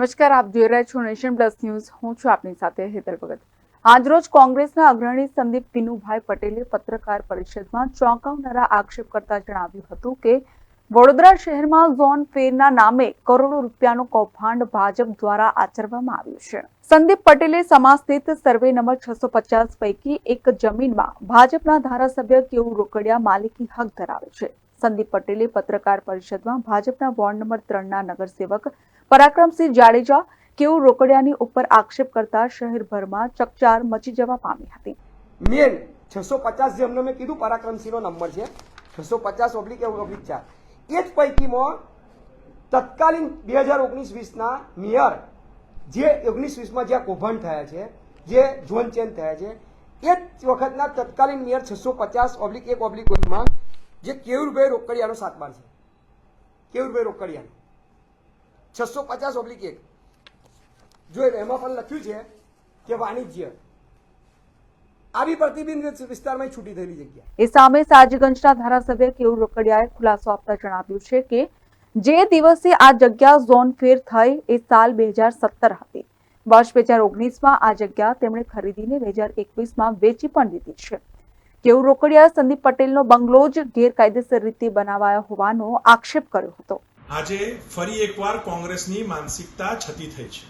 નમસ્કાર, આપ જોઈ રહ્યા છો નેશન પ્લસ ન્યૂઝ. હું છું આપની સાથે હેતલ ભગત. આજરોજ કોંગ્રેસના અગ્રણી સંદીપ કિનુભાઈ પટેલે પત્રકાર પરિષદમાં ચોંકાવનારા આક્ષેપ કરતા જણાવ્યું હતું કે, વડોદરા શહેરમાં ઝોન ફેરના નામે કરોડો રૂપિયાનું કૌભાંડ ભાજપ દ્વારા આચરવામાં આવ્યું છે. સંદીપ પટેલે સમાજ સ્થિત સર્વે નંબર છસો પચાસ પૈકી એક જમીનમાં ભાજપના ધારાસભ્ય કેવું રોકડિયા માલિકી હક ધરાવે છે. સંદીપ પટેલે પત્રકાર પરિષદમાં ભાજપના વોર્ડ નંબર ત્રણના નગરસેવક પરાક્રમસિંહ જાડેજા કેવું રોકડિયાની ઉપર આક્ષેપ કરતા શહેરભરમાં ચકચાર મચી જવા પામી હતી. મેન છસો પચાસ જે અમને મેં કીધું પરાક્રમસિંહનો નંબર છે, છસો પચાસ ઓબ્લિક ઓબ્લિક ચાર એ જ પૈકીમાં તત્કાલીન બે હજાર ઓગણીસ વીસના મેયર જે ઓગણીસ વીસમાં જ્યાં કૌભાંડ થયા છે, જે ઝોન ચેન્જ થયા છે, એ જ વખતના તત્કાલીન મેયર છસો પચાસ ઓબ્લિક એક ઓબ્લિક એકમાં જે કેવુરભાઈ રોકડિયાનો સાતમાર છે. કેવુરભાઈ રોકડિયાનો. છસો પચાસ ઓબ્લિક એક જોઈ એમાં પણ લખ્યું છે કે વાણિજ્ય. આવી પ્રતિબિંબિત વિસ્તારમાં છૂટી થયેલી જગ્યા. એ સામે સાજગંજના ધારાસભ્ય કેવું રોકડિયાએ ખુલાસો આપતા જણાવ્યું છે કે જે દિવસે આ જગ્યા ઝોન ફેર થઈ એ સાલ બે હજાર સત્તર હતી. વર્ષ બે હજાર ઓગણીસમાં આ જગ્યા તેમણે ખરીદીને બે હજાર એકવીસમાં વેચી પણ દીધી છે. કેવું રોકડિયાએ સંદીપ પટેલનો બંગલો જ ગેરકાયદેસર રીતે બનાવાયો હોવાનો આક્ષેપ કર્યો હતો. આજે ફરી એકવાર કોંગ્રેસની માનસિકતા છતી થઈ છે.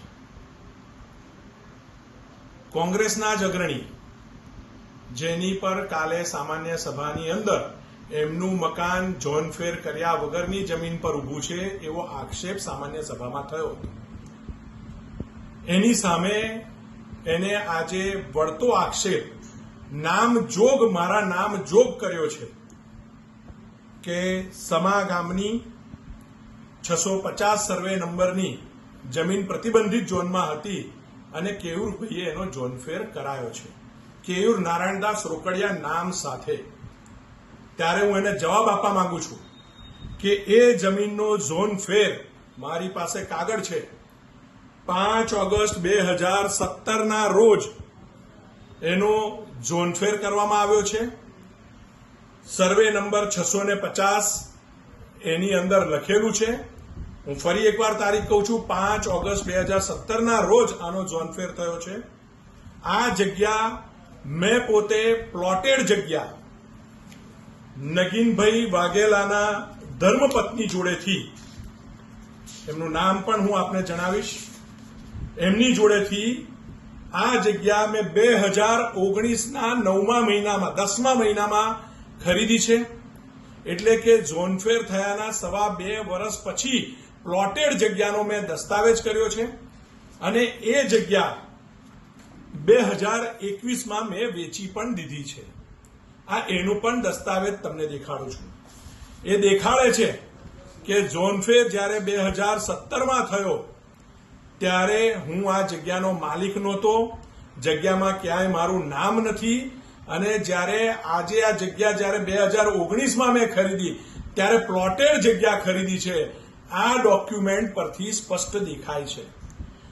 કોંગ્રેસના જ અગ્રણી, જેની પર કાલે સામાન્ય સભાની અંદર એમનું મકાન જોનફેર કર્યા વગરની જમીન પર ઊભું છે એવો આક્ષેપ સામાન્ય સભામાં થયો હતો. એની સામે એને આજે વળતો આક્ષેપ, નામ જોગ, મારા નામ જોગ કર્યો છે કે સમા ગામની છસો પચાસ સર્વે નંબરની જમીન પ્રતિબંધિત ઝોનમાં હતી અને કેયુર ભાઈએ એનો ઝોનફેર કરાયો છે. કેયુર નારાયણદાસ રોકડિયા નામ સાથે. ત્યારે હું એને જવાબ આપવા માંગુ છું કે એ જમીનનો ઝોન ફેર મારી પાસે કાગળ છે. પાંચ ઓગસ્ટ બે હજાર સત્તરના રોજ એનો ઝોનફેર કરવામાં આવ્યો છે. સર્વે નંબર છસો ને પચાસ એની અંદર લખેલું છે, હું ફરી એકવાર તારીખ કહું છું, પાંચ ઓગસ્ટ બે હજાર સત્તરના રોજ આનો જોનફેર થયો છે. આ જગ્યા મેં પોતે પ્લોટેડ જગ્યા. નગીનભાઈ વાઘેલાના ધર્મપત્ની જોડેથી. એમનું નામ પણ હું આપને જણાવીશ. એમની જોડેથી આ જગ્યા મેં બે હજાર ઓગણીસના નવમા મહિનામાં, દસમા મહિનામાં ખરીદી છે. એટલે કે ઝોનફેર થયાના સવા બે વર્ષ પછી પ્લોટેડ જગ્યાનો મેં દસ્તાવેજ કર્યો છે અને એ જગ્યા બે હજાર એકવીસમાં મેં વેચી પણ દીધી છે. આ એનું પણ દસ્તાવેજ તમને દેખાડું છું. એ દેખાડે છે કે ઝોનફેર જ્યારે બે હજાર સત્તરમાં થયો, ત્યારે હું આ જગ્યાનો માલિક નહોતો, જગ્યામાં ક્યાંય મારું નામ નથી અને જ્યારે આજે આ જગ્યા જ્યારે બે હજાર ઓગણીસમાં મેં ખરીદી, ત્યારે પ્લોટેડ જગ્યા ખરીદી છે, આ ડોક્યુમેન્ટ પરથી સ્પષ્ટ દેખાય છે.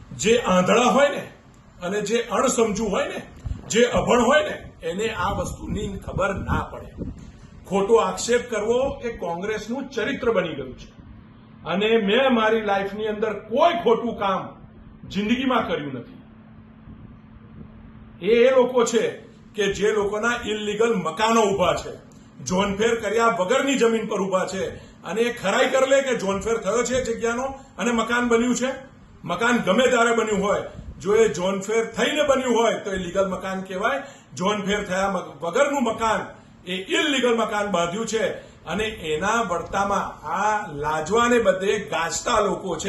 જે આંધળા હોય ને, અને જે અણસમજુ હોય ને, જે અભણ હોય ને, એને આ વસ્તુની ખબર ના પડે. ખોટો આક્ષેપ કરવો એ કોંગ્રેસનું ચરિત્ર બની ગયું છે. અને મેં મારી લાઈફની અંદર કોઈ ખોટું કામ જિંદગીમાં કર્યું નથી. એ એ લોકો છે કે જે લોકોના ઇલીગલ મકાનો ઊભા છે. જોનફેર કર્યા વગરની જમીન પર ઊભા છે. અને એ ખરાઈ કરી લે કે જોનફેર થયો છે જગ્યાનો અને મકાન બન્યું છે? મકાન ગમે ત્યારે બન્યું હોય. જો એ જોનફેર થઈને બન્યું હોય તો એ લીગલ મકાન કહેવાય. જોનફેર થયા વગરનું મકાન એ ઇલીગલ મકાન બાંધ્યું છે. અને એના વર્તામાં આ લાજવાને બદલે ગાજતા લોકો છે.